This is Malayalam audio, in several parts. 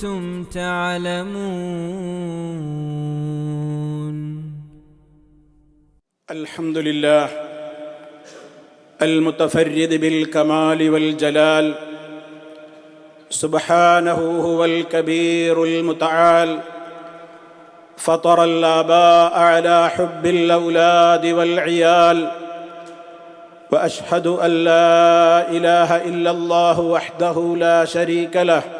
كنتم تعلمون. الحمد لله المتفرد بالكمال والجلال سبحانه هو الكبير المتعال فطر الآباء على حب الأولاد والعيال وأشهد أن لا إله إلا الله وحده لا شريك له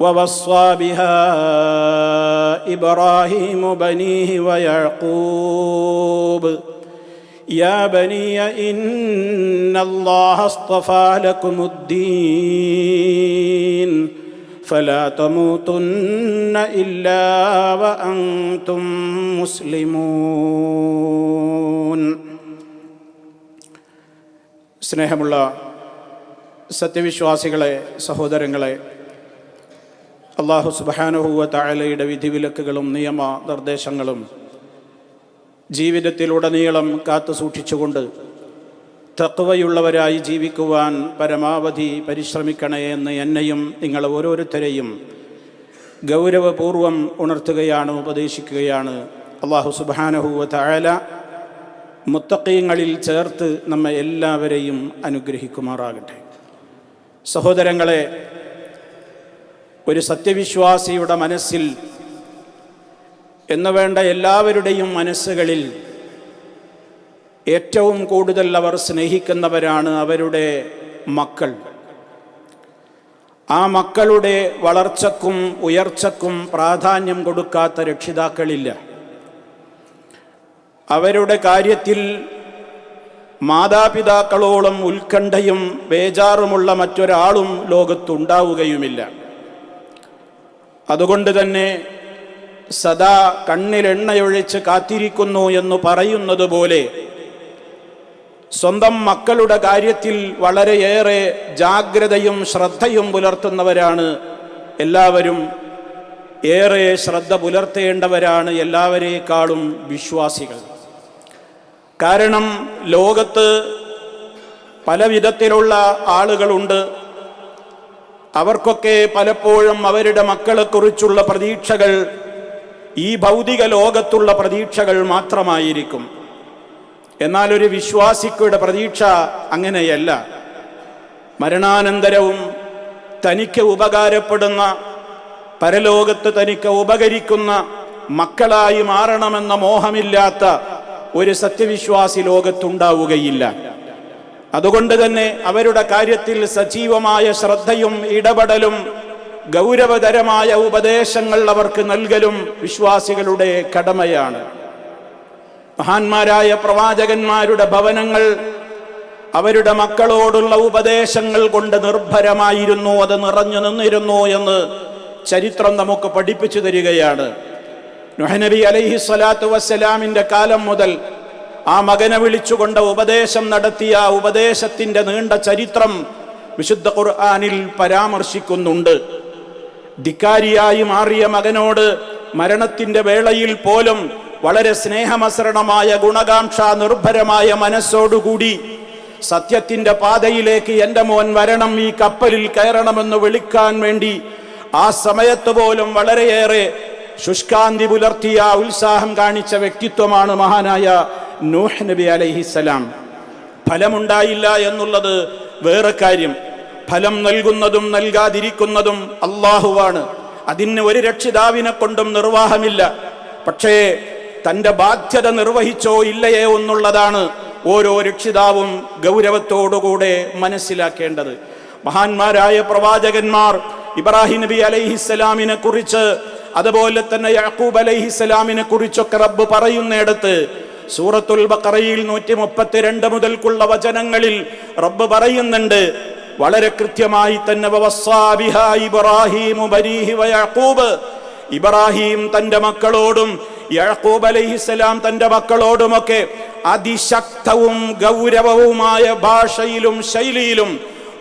ووصى بها ابراهيم بنيه ويعقوب يا بني ان الله اصطفى لكم الدين فلا تموتن الا وانتم مسلمون സ്നേഹമുള്ള സത്യവിശ്വാസികളെ സഹോദരങ്ങളെ അള്ളാഹു സുബാനുഹൂവ താഴലയുടെ വിധിവിലക്കുകളും നിയമ നിർദ്ദേശങ്ങളും ജീവിതത്തിലുടനീളം കാത്തു സൂക്ഷിച്ചുകൊണ്ട് തത്വയുള്ളവരായി ജീവിക്കുവാൻ പരമാവധി പരിശ്രമിക്കണേ എന്ന് എന്നെയും നിങ്ങൾ ഓരോരുത്തരെയും ഗൗരവപൂർവം ഉണർത്തുകയാണ് ഉപദേശിക്കുകയാണ്. അള്ളാഹു സുബാനഹുവ താഴല മുത്തക്കീങ്ങളിൽ ചേർത്ത് നമ്മെ എല്ലാവരെയും അനുഗ്രഹിക്കുമാറാകട്ടെ. സഹോദരങ്ങളെ ഒരു സത്യവിശ്വാസിയുടെ മനസ്സിൽ എന്ന് വേണ്ട എല്ലാവരുടെയും മനസ്സുകളിൽ ഏറ്റവും കൂടുതൽ അവർ സ്നേഹിക്കുന്നവരാണ് അവരുടെ മക്കൾ. ആ മക്കളുടെ വളർച്ചക്കും ഉയർച്ചക്കും പ്രാധാന്യം കൊടുക്കാത്ത രക്ഷിതാക്കളില്ല. അവരുടെ കാര്യത്തിൽ മാതാപിതാക്കളോളം ഉത്കണ്ഠയും ബേജാറുമുള്ള മറ്റൊരാളും ലോകത്തുണ്ടാവുകയുമില്ല. അതുകൊണ്ട് തന്നെ സദാ കണ്ണിലെണ്ണയൊഴിച്ച് കാത്തിരിക്കുന്നു എന്ന് പറയുന്നത് പോലെ സ്വന്തം മക്കളുടെ കാര്യത്തിൽ വളരെയേറെ ജാഗ്രതയും ശ്രദ്ധയും പുലർത്തുന്നവരാണ് എല്ലാവരും. ഏറെ ശ്രദ്ധ പുലർത്തേണ്ടവരാണ് എല്ലാവരേക്കാളും വിശ്വാസികൾ. കാരണം ലോകത്ത് പല വിധത്തിലുള്ള ആളുകളുണ്ട്. അവർക്കൊക്കെ പലപ്പോഴും അവരുടെ മക്കളെക്കുറിച്ചുള്ള പ്രതീക്ഷകൾ ഈ ഭൗതിക ലോകത്തുള്ള പ്രതീക്ഷകൾ മാത്രമായിരിക്കും. എന്നാൽ ഒരു വിശ്വാസിക്കുടെ പ്രതീക്ഷ അങ്ങനെയല്ല. മരണാനന്തരവും തനിക്ക് ഉപകാരപ്പെടുന്ന പരലോകത്ത് തനിക്ക് ഉപകരിക്കുന്ന മക്കളായി മാറണമെന്ന മോഹമില്ലാത്ത ഒരു സത്യവിശ്വാസി ലോകത്തുണ്ടാവുകയില്ല. അതുകൊണ്ട് തന്നെ അവരുടെ കാര്യത്തിൽ സജീവമായ ശ്രദ്ധയും ഇടപെടലും ഗൗരവതരമായ ഉപദേശങ്ങൾ അവർക്ക് നൽകലും വിശ്വാസികളുടെ കടമയാണ്. മഹാന്മാരായ പ്രവാചകന്മാരുടെ ഭവനങ്ങൾ അവരുടെ മക്കളോടുള്ള ഉപദേശങ്ങൾ കൊണ്ട് നിർഭരമായിരുന്നു അത് നിറഞ്ഞു നിന്നിരുന്നു എന്ന് ചരിത്രം നമുക്ക് പഠിപ്പിച്ചു തരികയാണ്. നുഹനബി അലൈഹി സ്വലാത്തു വസ്സലാമിന്റെ കാലം മുതൽ ആ മകനെ വിളിച്ചുകൊണ്ട് ഉപദേശം നടത്തിയ ഉപദേശത്തിന്റെ നീണ്ട ചരിത്രം വിശുദ്ധ ഖുർആാനിൽ പരാമർശിക്കുന്നുണ്ട്. ധിക്കാരിയായി മാറിയ മകനോട് മരണത്തിന്റെ വേളയിൽ പോലും വളരെ സ്നേഹമസരണമായ ഗുണകാംക്ഷ നിർഭരമായ മനസ്സോടുകൂടി സത്യത്തിന്റെ പാതയിലേക്ക് എന്റെ മോൻ വരണം ഈ കപ്പലിൽ കയറണമെന്ന് വിളിക്കാൻ വേണ്ടി ആ സമയത്ത് പോലും വളരെയേറെ ശുഷ്കാന്തി പുലർത്തിയ ഉത്സാഹം കാണിച്ച വ്യക്തിത്വമാണ് മഹാനായ നൂഹ് നബി അലൈഹിസലാം ഫലമുണ്ടായില്ല എന്നുള്ളത് വേറെ കാര്യം. ഫലം നൽകുന്നതും നൽകാതിരിക്കുന്നതും അള്ളാഹുവാണ് അതിന് ഒരു രക്ഷിതാവിനെ കൊണ്ടും നിർവാഹമില്ല. പക്ഷേ തന്റെ ബാധ്യത നിർവഹിച്ചോ ഇല്ലയോ എന്നുള്ളതാണ് ഓരോ രക്ഷിതാവും ഗൗരവത്തോടുകൂടെ മനസ്സിലാക്കേണ്ടത്. മഹാന്മാരായ പ്രവാചകന്മാർ ഇബ്രാഹിം നബി അലൈഹിസ്സലാമിനെ കുറിച്ച് അതുപോലെ തന്നെ യാക്കൂബ് അലൈഹിസ്സലാമിനെ കുറിച്ചൊക്കെ റബ്ബ് പറയുന്നിടത്ത് സൂറത്തുൽ ബക്കറയിൽ നൂറ്റി മുപ്പത്തിരണ്ട് മുതൽക്കുള്ള വചനങ്ങളിൽ റബ്ബ് പറയുന്നുണ്ട് വളരെ കൃത്യമായി തന്നെ ഇബ്രാഹിം തന്റെ മക്കളോടും യാക്കൂബ് അലൈഹിസ്സലാം തന്റെ മക്കളോടുമൊക്കെ അതിശക്തവും ഗൗരവവുമായ ഭാഷയിലും ശൈലിയിലും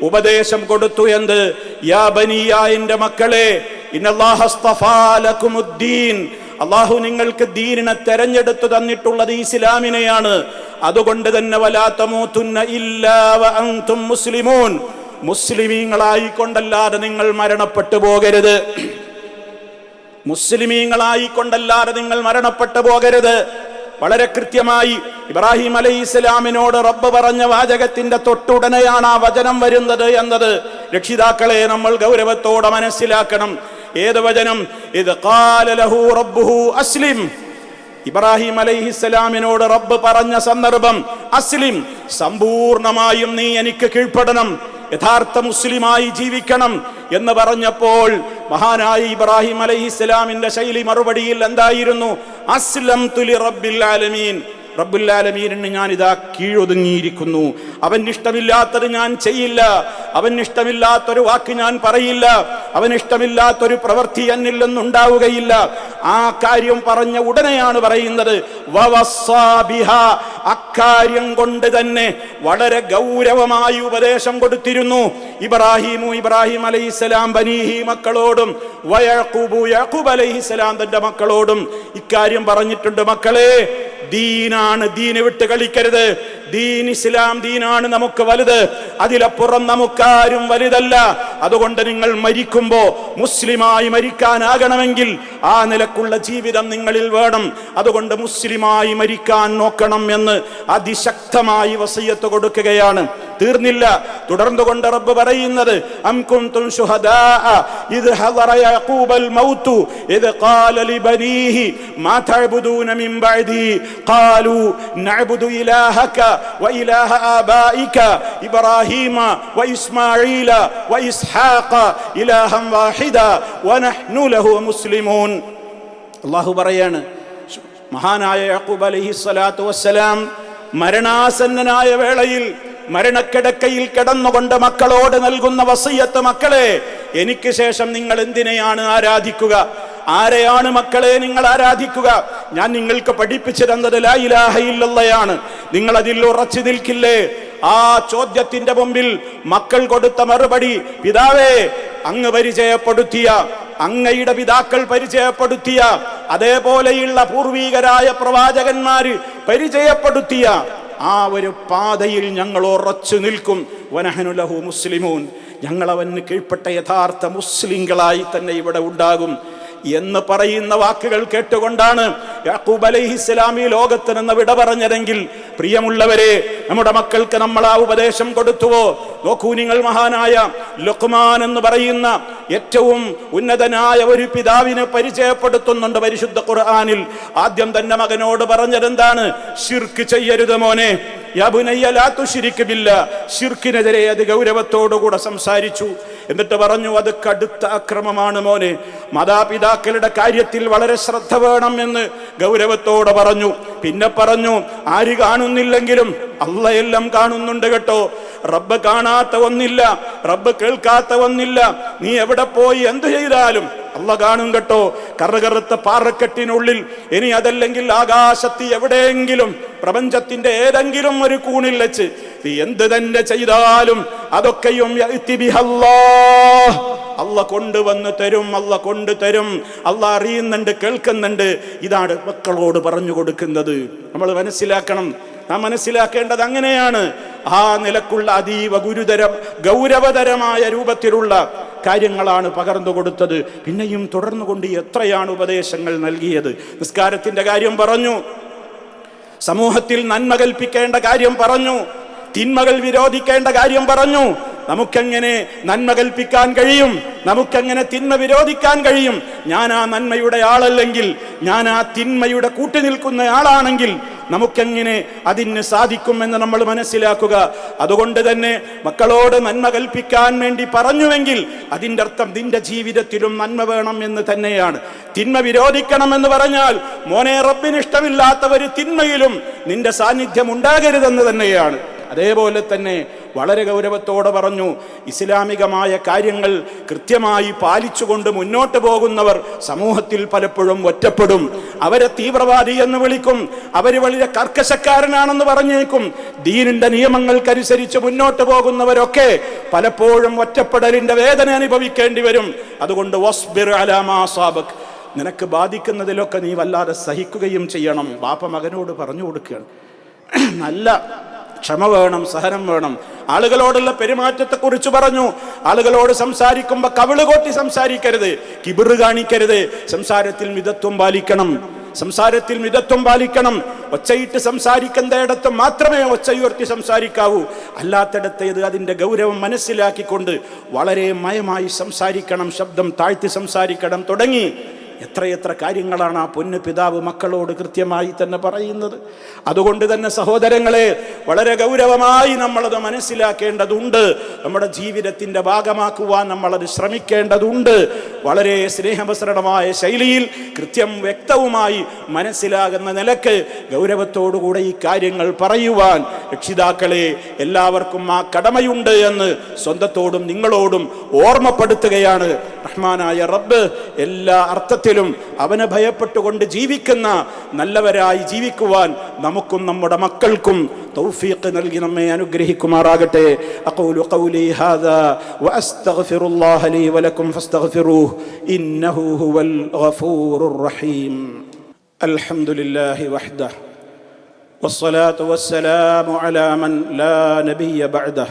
ഉപദേശം കൊടുത്തു എന്ത്? യാ ബനിയ എന്റെ മക്കളെ ഇന്നല്ലാഹ അസ്തഫാ ലക്കുമുദ്ദീൻ അള്ളാഹു നിങ്ങൾക്ക് ദീനിനെ തെരഞ്ഞെടുത്തു തന്നിട്ടുള്ളത് ഇസ്ലാമിനെയാണ്. അതുകൊണ്ട് തന്നെ വലാത്തമൂത്തുന്ന ഇല്ലാ വ അൻതും മുസ്ലിമൂൻ. മുസ്ലിമീങ്ങളായിക്കൊണ്ടല്ലാതെ നിങ്ങൾ മരണപ്പെട്ടു പോകരുത്. മുസ്ലിമീങ്ങളായിക്കൊണ്ടല്ലാതെ നിങ്ങൾ മരണപ്പെട്ടു പോകരുത്. വളരെ കൃത്യമായി ഇബ്രാഹിം അലൈഹി ഇസ്ലാമിനോട് റബ്ബ് പറഞ്ഞ വാചകത്തിന്റെ തൊട്ടുടനെയാണ് ആ വചനം വരുന്നത് എന്നത്. രക്ഷിതാക്കളെ നമ്മൾ ഗൗരവത്തോടെ മനസ്സിലാക്കണം. ഏത് വചനം? ഇത് കാലലഹു റബ്ബുഹു അസ്ലിം. ഇബ്രാഹിം അലൈഹിസ്സലാമിനോട് റബ്ബ് പറഞ്ഞ സന്ദർഭം അസ്ലിം. സമ്പൂർണമായും നീ എനിക്ക് കീഴ്പ്പെടണം. യഥാർത്ഥ മുസ്ലിമായി ജീവിക്കണം എന്ന് പറഞ്ഞപ്പോൾ മഹാനായ ഇബ്രാഹിം അലൈഹിസ്സലാമിന്റെ ശൈലി മറുപടിയിൽ എന്തായിരുന്നു? അസ്ലം തുലി റബ്ബിൽ ആലമീൻ. റബ്ബുല്ലാലമീനിന് ഞാൻ ഇതാ കീഴൊതുങ്ങിയിരിക്കുന്നു. അവൻ ഇഷ്ടമില്ലാത്തത് ഞാൻ ചെയ്യില്ല. അവൻ ഇഷ്ടമില്ലാത്തൊരു വാക്ക് ഞാൻ പറയില്ല. അവൻ ഇഷ്ടമില്ലാത്തൊരു പ്രവൃത്തി എന്നിൽ നിന്നുണ്ടാവുകയില്ല ആ കാര്യം പറഞ്ഞ ഉടനെയാണ് പറയുന്നത്. അക്കാര്യം കൊണ്ട് തന്നെ വളരെ ഗൗരവമായി ഉപദേശം കൊടുത്തിരുന്നു. ഇബ്രാഹിമു ഇബ്രാഹിം അലൈഹിസ്സലാം ബനീഹി മക്കളോടും വയഖൂബു യാക്കൂബ് അലൈഹിസ്സലാം തന്റെ മക്കളോടും ഇക്കാര്യം പറഞ്ഞിട്ടുണ്ട്. മക്കളെ ദീനാണ് ദീനെ വിട്ട് കളിക്കരുത്. ദീൻ ഇസ്ലാം ദീനാണ് നമുക്ക് വലുത്. അതിലപ്പുറം നമുക്കാരും വലുതല്ല. അതുകൊണ്ട് നിങ്ങൾ മരിക്കുമ്പോ മുസ്ലിമായി മരിക്കാനാകണമെങ്കിൽ ആ നിലക്കുള്ള ജീവിതം നിങ്ങളിൽ വേണം. അതുകൊണ്ട് മുസ്ലിമായി മരിക്കാൻ നോക്കണം എന്ന് അതിശക്തമായി വസയ്യത്ത് കൊടുക്കുകയാണ്. തീർന്നില്ല. തുടർന്നു കൊണ്ട് റബ്ബ് പറയുന്നത് ഇത് ഖാല ലിബനീഹി മാ മിൻ ഖാലു നഅബുദു ഇലാഹക വഇലാഹ آبائك إبراهيم وإسماعيل وإسحاق ഇലാഹൻ വാഹിദ ونحن ലഹു മുസ്ലിമൂൻ الله പറയാണ് മഹാനായ യാക്കൂബ് അലൈഹി സ്വലാത്തു വസ്സലാം മരണാസന്നനായ വേളയിൽ മരണക്കിടക്കയിൽ കിടന്നുകൊണ്ട് മക്കളോട് നൽകുന്ന വസയ്യത്ത് മക്കളെ എനിക്ക് ശേഷം നിങ്ങൾ എന്തിനെയാണ് ആരാധിക്കുക? ആരെയാണ് മക്കളെ നിങ്ങൾ ആരാധിക്കുക? ഞാൻ നിങ്ങൾക്ക് പഠിപ്പിച്ചു തന്നത് ലായിലാഹയില്ലയാണ് നിങ്ങൾ അതിൽ ഉറച്ചു നിൽക്കില്ലേ? ആ ചോദ്യത്തിന്റെ മുമ്പിൽ മക്കൾ കൊടുത്ത മറുപടി പിതാവേ അങ്ങ് പരിചയപ്പെടുത്തിയ അങ്ങയുടെ പിതാക്കൾ പരിചയപ്പെടുത്തിയ അതേപോലെയുള്ള പൂർവീകരായ പ്രവാചകന്മാര് പരിചയപ്പെടുത്തിയ ആ ഒരു പാതയിൽ ഞങ്ങൾ ഉറച്ചു നിൽക്കും. വനഹനുലഹു മുസ്ലിമൂൻ. ഞങ്ങൾ കീഴ്പ്പെട്ട യഥാർത്ഥ മുസ്ലിങ്ങളായി തന്നെ ഇവിടെ ഉണ്ടാകും. എന്ന് പറയുന്ന വാക്കുകൾ കേട്ടുകൊണ്ടാണ് യാക്കൂബ് അലൈഹി ഈ ലോകത്ത് നിന്ന് വിട പറഞ്ഞതെങ്കിൽ പ്രിയമുള്ളവരെ നമ്മുടെ മക്കൾക്ക് നമ്മൾ ആ ഉപദേശം കൊടുത്തുവോ? നോക്കൂ നിങ്ങൾ മഹാനായ ലുക്മാൻ എന്ന് പറയുന്ന ഏറ്റവും ഉന്നതനായ ഒരു പിതാവിനെ പരിചയപ്പെടുത്തുന്നുണ്ട് പരിശുദ്ധ ഖുർആാനിൽ. ആദ്യം തന്നെ മകനോട് പറഞ്ഞതെന്താണ്? ഷിർക്ക് ചെയ്യരുത് മോനെ. ഷിർക്കിനെതിരെ അത് ഗൗരവത്തോടുകൂടെ സംസാരിച്ചു. എന്നിട്ട് പറഞ്ഞു അത് കടുത്ത അക്രമമാണ് മോനെ. മാതാപിതാക്കളുടെ കാര്യത്തിൽ വളരെ ശ്രദ്ധ വേണം എന്ന് ഗൗരവത്തോടെ പറഞ്ഞു. പിന്നെ പറഞ്ഞു ആര് കാണുന്നില്ലെങ്കിലും അള്ളയെല്ലാം കാണുന്നുണ്ട് കേട്ടോ. റബ്ബ് കാണാത്ത ഒന്നില്ല റബ്ബ് കേൾക്കാത്ത ഒന്നില്ല. നീ എവിടെ പോയി എന്തു ചെയ്താലും അള്ള കാണും കേട്ടോ. കറുകറുത്ത പാറക്കെട്ടിനുള്ളിൽ ഇനി അതല്ലെങ്കിൽ ആകാശത്ത് എവിടെയെങ്കിലും പ്രപഞ്ചത്തിന്റെ ഏതെങ്കിലും ഒരു കൂണിൽ വെച്ച് നീ എന്ത് തന്നെ ചെയ്താലും അതൊക്കെയും അല്ല കൊണ്ടുവന്ന് തരും അള്ള കൊണ്ടു തരും. അള്ള അറിയുന്നുണ്ട് കേൾക്കുന്നുണ്ട്. ഇതാണ് മക്കളോട് പറഞ്ഞു കൊടുക്കുന്നത്. നമ്മൾ മനസ്സിലാക്കണം. നാം മനസ്സിലാക്കേണ്ടത് അങ്ങനെയാണ്. ആ നിലക്കുള്ള അതീവ ഗുരുതരം ഗൗരവതരമായ രൂപത്തിലുള്ള കാര്യങ്ങളാണ് പകർന്നു കൊടുത്തത്. പിന്നെയും തുടർന്നുകൊണ്ട് എത്രയാണ് ഉപദേശങ്ങൾ നൽകിയത്? നിസ്കാരത്തിന്റെ കാര്യം പറഞ്ഞു. സമൂഹത്തിൽ നന്മ കൽപ്പിക്കേണ്ട കാര്യം പറഞ്ഞു തിന്മകൾ വിരോധിക്കേണ്ട കാര്യം പറഞ്ഞു നമുക്കെങ്ങനെ നന്മ കൽപ്പിക്കാൻ കഴിയും? നമുക്കെങ്ങനെ തിന്മ വിരോധിക്കാൻ കഴിയും? ഞാൻ ആ നന്മയുടെ ആളല്ലെങ്കിൽ ഞാൻ ആ തിന്മയുടെ കൂട്ടി നിൽക്കുന്ന ആളാണെങ്കിൽ നമുക്കെങ്ങനെ അതിന് സാധിക്കുമെന്ന് നമ്മൾ മനസ്സിലാക്കുക. അതുകൊണ്ട് തന്നെ മക്കളോട് നന്മ കൽപ്പിക്കാൻ വേണ്ടി പറഞ്ഞുവെങ്കിൽ അതിന്റെ അർത്ഥം നിന്റെ ജീവിതത്തിലും നന്മ വേണം എന്ന് തന്നെയാണ്. തിന്മ വിരോധിക്കണം എന്ന് പറഞ്ഞാൽ മോനെ റബ്ബിന് ഇഷ്ടമില്ലാത്ത ഒരു തിന്മയിലും നിന്റെ സാന്നിധ്യം ഉണ്ടാകരുതെന്ന് തന്നെയാണ്. അതേപോലെ തന്നെ വളരെ ഗൗരവത്തോടെ പറഞ്ഞു ഇസ്ലാമികമായ കാര്യങ്ങൾ കൃത്യമായി പാലിച്ചുകൊണ്ട് മുന്നോട്ട് പോകുന്നവർ സമൂഹത്തിൽ പലപ്പോഴും ഒറ്റപ്പെടും. അവരെ തീവ്രവാദി എന്ന് വിളിക്കും. അവർ വളരെ കർക്കശക്കാരനാണെന്ന് പറഞ്ഞേക്കും. ദീനിന്റെ നിയമങ്ങൾക്കനുസരിച്ച് മുന്നോട്ട് പോകുന്നവരൊക്കെ പലപ്പോഴും ഒറ്റപ്പെടലിന്റെ വേദന അനുഭവിക്കേണ്ടി വരും. അതുകൊണ്ട് നിനക്ക് ബാധിക്കുന്നതിലൊക്കെ നീ വല്ലാതെ സഹിക്കുകയും ചെയ്യണം. ബാപ്പ മകനോട് പറഞ്ഞു കൊടുക്കുകയാണ്. നല്ല ക്ഷമ വേണം സഹനം വേണം. ആളുകളോടുള്ള പെരുമാറ്റത്തെക്കുറിച്ച് പറഞ്ഞു. ആളുകളോട് സംസാരിക്കുമ്പോൾ കവിളുകൊട്ടി സംസാരിക്കരുത് കിബിറ് കാണിക്കരുത്. സംസാരത്തിൽ മിതത്വം പാലിക്കണം. സംസാരത്തിൽ മിതത്വം പാലിക്കണം. ഒച്ചയിട്ട് സംസാരിക്കുന്നിടത്ത് മാത്രമേ ഒച്ചയുയർത്തി സംസാരിക്കാവൂ. അല്ലാത്തിടത്തേത് അതിന്റെ ഗൗരവം മനസ്സിലാക്കിക്കൊണ്ട് വളരെ മയമായി സംസാരിക്കണം ശബ്ദം താഴ്ത്തി സംസാരിക്കണം. തുടങ്ങി. എത്രയെത്ര കാര്യങ്ങളാണ് ആ പൊന്നു പിതാവ് മക്കളോട് കൃത്യമായി തന്നെ പറയുന്നത്. അതുകൊണ്ട് തന്നെ സഹോദരങ്ങളെ വളരെ ഗൗരവമായി നമ്മളത് മനസ്സിലാക്കേണ്ടതുണ്ട്. നമ്മുടെ ജീവിതത്തിന്റെ ഭാഗമാക്കുവാൻ നമ്മളത് ശ്രമിക്കേണ്ടതുണ്ട്. വളരെ സ്നേഹപ്രസരണമായ ശൈലിയിൽ കൃത്യം വ്യക്തവുമായി മനസ്സിലാകുന്ന നിലയ്ക്ക് ഗൗരവത്തോടുകൂടെ ഈ കാര്യങ്ങൾ പറയുവാൻ രക്ഷിതാക്കളെ എല്ലാവർക്കും ആ കടമയുണ്ട് എന്ന് സ്വന്തത്തോടും നിങ്ങളോടും ഓർമ്മപ്പെടുത്തുകയാണ്. റഹ്മാനായ റബ്ബ് എല്ലാ അർത്ഥത്തിലും അവനെ ഭയപ്പെട്ടുകൊണ്ട് ജീവിക്കുന്ന നല്ലവരായി ജീവിക്കുവാൻ നമുക്കും നമ്മുടെ മക്കൾക്കും തൗഫീഖ് നൽകി നമ്മെ അനുഗ്രഹിക്കുമാറാകട്ടെ അഖൂലു ഖൗലി ഹാദാ വഅസ്തഗ്ഫിറുല്ലാഹ ലീ വലക്കും ഫസ്തഗ്ഫിറൂഹ് ഇന്നഹു ഹുവൽ ഗഫൂറുർ റഹീം അൽഹംദുലില്ലാഹി വഹ്ദഹ والصلاة والسلام على من لا نبي بعده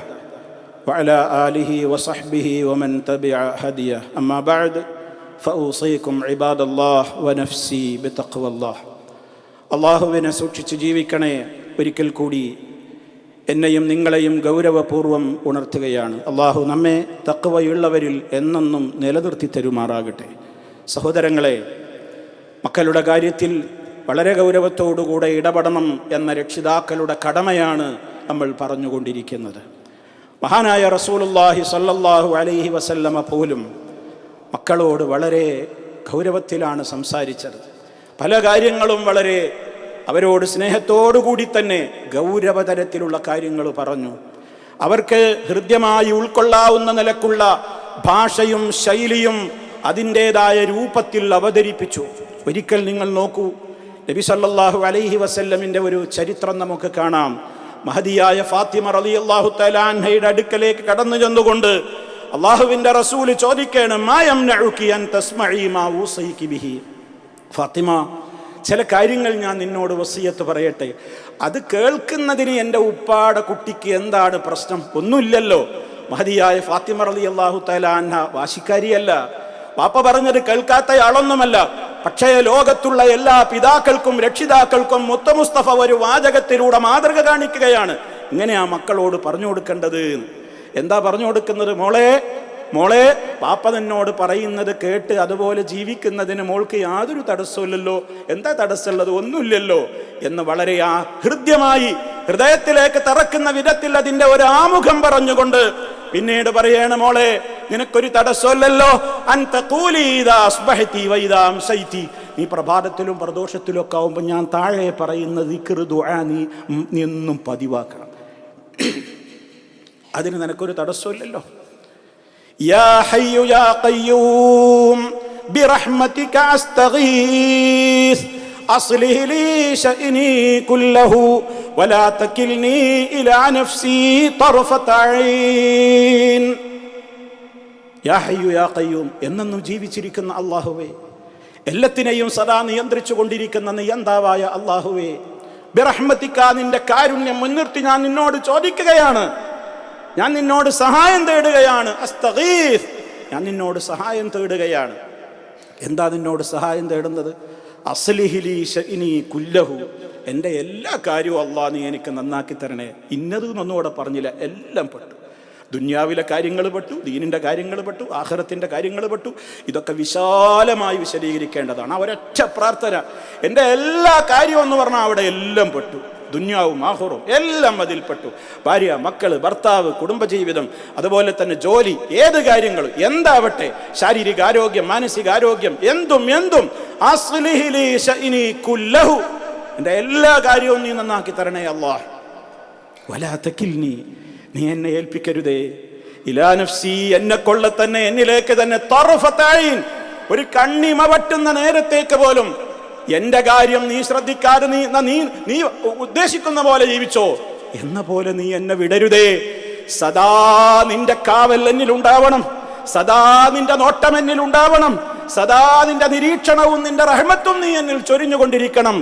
وعلى آله وصحبه ومن تبع هديه أما بعد ഫൗസൈക്കും ഇബാദ് അള്ളാഹ് വനഫ്സി ബിത്തഖ്വല്ലാഹ് അള്ളാഹുവിനെ സൂക്ഷിച്ച് ജീവിക്കണേ ഒരിക്കൽ കൂടി. എന്നെയും നിങ്ങളെയും ഗൗരവപൂർവം ഉണർത്തുകയാണ്. അള്ളാഹു നമ്മെ തക്കവയുള്ളവരിൽ എന്നെന്നും നിലനിർത്തി തരുമാറാകട്ടെ. സഹോദരങ്ങളെ മക്കളുടെ കാര്യത്തിൽ വളരെ ഗൗരവത്തോടുകൂടെ ഇടപെടണം എന്ന രക്ഷിതാക്കളുടെ കടമയാണ് നമ്മൾ പറഞ്ഞുകൊണ്ടിരിക്കുന്നത്. മഹാനായ റസൂലുല്ലാഹി സല്ലാഹു അലൈഹി വസല്ലമ പോലും മക്കളോട് വളരെ ഗൗരവത്തിലാണ് സംസാരിച്ചത്. പല കാര്യങ്ങളും വളരെ അവരോട് സ്നേഹത്തോടു കൂടി തന്നെ ഗൗരവതരത്തിലുള്ള കാര്യങ്ങൾ പറഞ്ഞു. അവർക്ക് ഹൃദ്യമായി ഉൾക്കൊള്ളാവുന്ന നിലക്കുള്ള ഭാഷയും ശൈലിയും അതിന്റേതായ രൂപത്തിൽ അവതരിപ്പിച്ചു. ഒരിക്കൽ നിങ്ങൾ നോക്കൂ നബി സല്ലാഹു അലൈഹി വസല്ലമിന്റെ ഒരു ചരിത്രം നമുക്ക് കാണാം. മഹദിയായ ഫാത്തിമ അള്ളാഹു തലാൻഹയുടെ അടുക്കലേക്ക് കടന്നു ചെന്നുകൊണ്ട് അള്ളാഹുവിന്റെ റസൂൽ ചോദിക്കണം ബിഹി? ഫാത്തിമ ചില കാര്യങ്ങൾ ഞാൻ നിന്നോട് വസീയത്ത് പറയട്ടെ. അത് കേൾക്കുന്നതിന് എന്റെ ഉപ്പാടെ കുട്ടിക്ക് എന്താണ് പ്രശ്നം? ഒന്നുമില്ലല്ലോ. മഹതിയായ ഫാത്തിമ റലി അള്ളാഹു തലാന്ന വാശിക്കാരിയല്ല. പാപ്പ പറഞ്ഞത് കേൾക്കാത്തയാളൊന്നുമല്ല. പക്ഷേ ലോകത്തുള്ള എല്ലാ പിതാക്കൾക്കും രക്ഷിതാക്കൾക്കും മുത്തമുസ്തഫ ഒരു വാചകത്തിലൂടെ മാതൃക കാണിക്കുകയാണ്. ഇങ്ങനെ ആ മക്കളോട് പറഞ്ഞു കൊടുക്കേണ്ടത് എന്താ പറഞ്ഞു കൊടുക്കുന്നത് മോളെ? മോളെ പാപ്പ നിന്നോട് പറയുന്നത് കേട്ട് അതുപോലെ ജീവിക്കുന്നതിന് മോൾക്ക് യാതൊരു തടസ്സമില്ലല്ലോ എന്താ തടസ്സമുള്ളത്? ഒന്നുമില്ലല്ലോ എന്ന് വളരെ ആ ഹൃദ്യമായി ഹൃദയത്തിലേക്ക് തറക്കുന്ന വിധത്തിൽ അതിന്റെ ഒരു ആമുഖം പറഞ്ഞുകൊണ്ട് പിന്നീട് പറയണ മോളെ നിനക്കൊരു തടസ്സമല്ലല്ലോ നീ പ്രഭാതത്തിലും പ്രദോഷത്തിലും ഒക്കെ ആവുമ്പോൾ ഞാൻ താഴെ പറയുന്ന നീ എന്നും പതിവാക്കണം. അതിന് നിനക്കൊരു തടസ്സമില്ലല്ലോ യാ ഹയ്യു യാ ഖയ്യൂം برحمتك أستغيث أصله لي شأني كله ولا تكلني إلى نفسي طرفة عين യാ ഹയ്യു യാ ഖയ്യൂം എന്നെന്നും ജീവിച്ചിരിക്കുന്ന അള്ളാഹുവേ എല്ലാത്തിനെയും സദാ നിയന്ത്രിച്ചു കൊണ്ടിരിക്കുന്ന നിയന്താവായ അള്ളാഹുവേ ബിറഹ്മത്തിക്ക നിന്റെ കാരുണ്യം മുൻനിർത്തി ഞാൻ നിന്നോട് ചോദിക്കുകയാണ് ഞാൻ നിന്നോട് സഹായം തേടുകയാണ്. അസ്തഖീഫ് ഞാൻ നിന്നോട് സഹായം തേടുകയാണ്. എന്താ നിന്നോട് സഹായം തേടുന്നത്? അസ്ലിഹിലി ഷഇനി കുല്ലഹു. എന്റെ എല്ലാ കാര്യവും അള്ളാഹ് നീ എനിക്ക് നന്നാക്കി തരണേ. ഇന്നത് എന്നൊന്നുകൂടെ പറഞ്ഞില്ല. എല്ലാം പെട്ടു. ദുന്യാവിലെ കാര്യങ്ങൾ പെട്ടു ദീനിന്റെ കാര്യങ്ങൾ പെട്ടു ആഹ്റത്തിന്റെ കാര്യങ്ങൾ പെട്ടു. ഇതൊക്കെ വിശാലമായി വിശദീകരിക്കേണ്ടതാണ്. ആ ഒരൊറ്റ പ്രാർത്ഥന. എന്റെ എല്ലാ കാര്യവും എന്ന് പറഞ്ഞാൽ അവിടെ എല്ലാം പെട്ടു. ദുന്യാവും ആഹുറും എല്ലാം അതിൽപ്പെട്ടു. ഭാര്യ മക്കൾ ഭർത്താവ് കുടുംബജീവിതം അതുപോലെ തന്നെ ജോലി ഏത് കാര്യങ്ങളും എന്താവട്ടെ? ശാരീരിക ആരോഗ്യം മാനസിക ആരോഗ്യം എന്തും എന്തും. എന്റെ എല്ലാ കാര്യവും നീ നന്നാക്കി തരണേ അള്ളാഹ് വലാത്തക്കിൽനി നീ എന്നെ ഏൽപ്പിക്കരുതേ. ഇലാനഫ്സി എന്നെ കൊള്ള തന്നെ എന്നിലേക്ക് തന്നെ ഒരു കണ്ണിമ വട്ടുന്ന നേരത്തേക്ക് പോലും എന്റെ കാര്യം നീ ശ്രദ്ധിക്കാതെ നീ നീ നീ ഉദ്ദേശിക്കുന്ന പോലെ ജീവിച്ചോ? എന്ന പോലെ നീ എന്നെ വിടരുതേ. സദാ നിന്റെ കാവൽ എന്നിൽ ഉണ്ടാവണം സദാ നിന്റെ നോട്ടം എന്നിൽ ഉണ്ടാവണം സദാ നിന്റെ നിരീക്ഷണവും നിന്റെ റഹ്മത്തും നീ എന്നിൽ ചൊരിഞ്ഞുകൊണ്ടിരിക്കണം.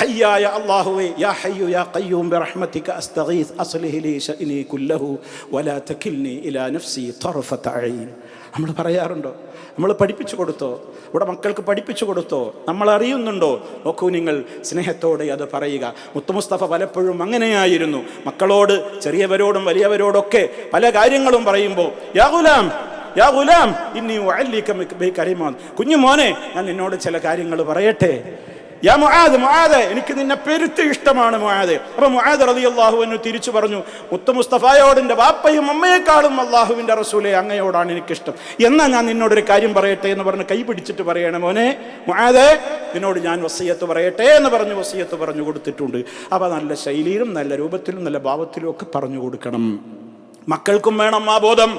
ഹയ്യായ അല്ലാഹുവേ യാ ഹയ്യു യാ ഖയ്യൂം ബിറഹ്മതിക അസ്തഗീസ് അസ്ലിഹി ലീ ശഅനി കുല്ലഹു വലാ തകിൽനി ഇലാ നഫ്സി തർഫത അയ്ൻ നമ്മൾ പറയാറുണ്ടോ? നമ്മൾ പഠിപ്പിച്ചു കൊടുത്തോ? ഇവിടെ മക്കൾക്ക് പഠിപ്പിച്ചു കൊടുത്തോ? നമ്മൾ അറിയുന്നുണ്ടോ? നോക്കൂ നിങ്ങൾ സ്നേഹത്തോടെ അത് പറയുക. മുത്തുമുസ്തഫ പലപ്പോഴും അങ്ങനെയായിരുന്നു. മക്കളോട് ചെറിയവരോടും വലിയവരോടൊക്കെ പല കാര്യങ്ങളും പറയുമ്പോൾ യാ ഗുലാം യാ ഗുലാം കരീമാൻ. കുഞ്ഞു മോനെ ഞാൻ നിന്നോട് ചില കാര്യങ്ങൾ പറയട്ടെ? യാ മുആദ് മുആദ് എനിക്ക് നിന്നെ പെരുത്ത് ഇഷ്ടമാണ് മുആദ്. അപ്പൊ മുആാദ് റതി അള്ളാഹു എന്ന് തിരിച്ചു പറഞ്ഞു മുത്ത മുസ്തഫായോടിന്റെ ബാപ്പയും അമ്മയെക്കാളും അള്ളാഹുവിന്റെ റസൂലെ അങ്ങയോടാണ് എനിക്കിഷ്ടം. എന്നാ ഞാൻ നിന്നോടൊരു കാര്യം പറയട്ടെ എന്ന് പറഞ്ഞ് കൈ പിടിച്ചിട്ട് പറയണം മോനെ മുആദ് നിന്നോട് ഞാൻ വസീയത്ത് പറയട്ടെ എന്ന് പറഞ്ഞ് വസീയത്ത് പറഞ്ഞു കൊടുത്തിട്ടുണ്ട്. അപ്പൊ നല്ല ശൈലിയിലും നല്ല രൂപത്തിലും നല്ല ഭാവത്തിലും ഒക്കെ പറഞ്ഞു കൊടുക്കണം. മക്കൾക്കും വേണം ആ ബോധം.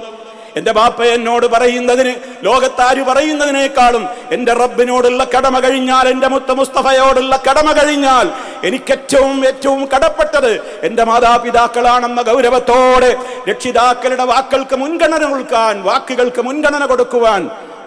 എന്റെ ബാപ്പ എന്നോട് പറയുന്നതിന് ലോകത്താര് പറയുന്നതിനേക്കാളും എന്റെ റബ്ബിനോടുള്ള കടമ കഴിഞ്ഞാൽ എന്റെ മുത്ത മുസ്തഫയോടുള്ള കടമ കഴിഞ്ഞാൽ എനിക്ക് ഏറ്റവും ഏറ്റവും കടപ്പെട്ടത് എന്റെ മാതാപിതാക്കളാണെന്ന ഗൗരവത്തോടെ രക്ഷിതാക്കളുടെ വാക്കുകൾക്ക് മുൻഗണന കൊടുക്കാൻ വാക്കുകൾക്ക് മുൻഗണന കൊടുക്കുവാൻ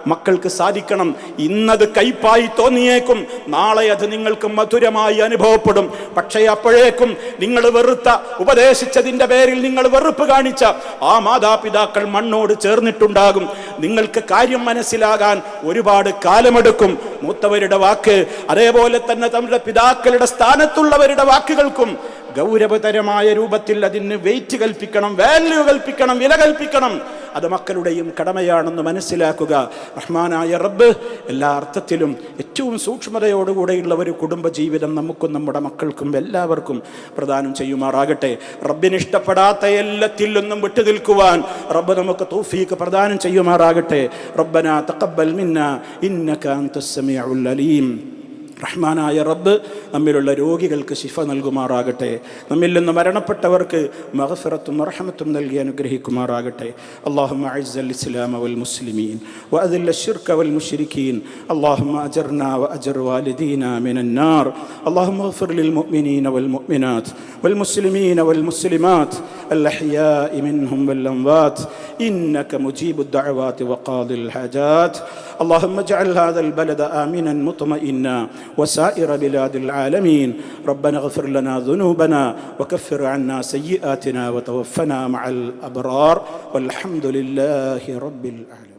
മക്കൾക്ക് സാധിക്കണം. ഇന്നത് കയ്പായി തോന്നിയേക്കും. നാളെ അത് നിങ്ങൾക്ക് മധുരമായി അനുഭവപ്പെടും. പക്ഷേ അപ്പോഴേക്കും നിങ്ങൾ വെറുത്ത ഉപദേശിച്ചതിന്റെ പേരിൽ നിങ്ങൾ വെറുപ്പ് കാണിച്ച ആ മാതാപിതാക്കൾ മണ്ണോട് ചേർന്നിട്ടുണ്ടാകും. നിങ്ങൾക്ക് കാര്യം മനസ്സിലാകാൻ ഒരുപാട് കാലമെടുക്കും. മൂത്തവരുടെ വാക്ക് അതേപോലെ തന്നെ തങ്ങളുടെ പിതാക്കളുടെ സ്ഥാനത്തുള്ളവരുടെ വാക്കുകൾക്കും ഗൗരവതരമായ രൂപത്തിൽ അതിന് വെയിറ്റ് കൽപ്പിക്കണം വാല്യൂ കൽപ്പിക്കണം വില കൽപ്പിക്കണം. അത് മക്കളുടെയും കടമയാണെന്ന് മനസ്സിലാക്കുക. റഹ്മാനായ റബ്ബ് എല്ലാ അർത്ഥത്തിലും ഏറ്റവും സൂക്ഷ്മതയോടുകൂടെയുള്ള ഒരു കുടുംബജീവിതം നമുക്കും നമ്മുടെ മക്കൾക്കും എല്ലാവർക്കും പ്രദാനം ചെയ്യുമാറാകട്ടെ. റബ്ബിന് ഇഷ്ടപ്പെടാത്ത എല്ലാത്തിൽ നിന്നും വിട്ടു നിൽക്കുവാൻ റബ്ബ് നമുക്ക് തൗഫീക്ക് പ്രദാനം ചെയ്യുമാറാകട്ടെ. റബ്ബന തഖബ്ബൽ മിന്ന ഇന്നക അൻതസ് അലീം. റഹ്മാനായ റബ്ബ് നമ്മിലുള്ള രോഗികൾക്ക് ശിഫ നൽകുമാറാകട്ടെ നമ്മിൽ നിന്ന് മരണപ്പെട്ടവർക്ക് മഹഫിറത്തും റഹമത്തും നൽകി അനുഗ്രഹിക്കുമാറാകട്ടെ അള്ളാഹുമ്മ അഇസ്സൽ ഇസ്ലാമ വൽ മുസ്ലിമീൻ وأذل الشرك والمشركين اللهم أجرنا وأجر والدينا من النار اللهم اغفر للمؤمنين والمؤمنات والمسلمين والمسلمات الأحياء منهم والأموات إنك مجيب الدعوات وقاضي الحاجات اللهم اجعل هذا البلد آمنا مطمئنا وسائر بلاد العالمين. ربنا اغفر لنا ذنوبنا وكفر عنا سيئاتنا وتوفنا مع الأبرار. والحمد لله رب العالمين.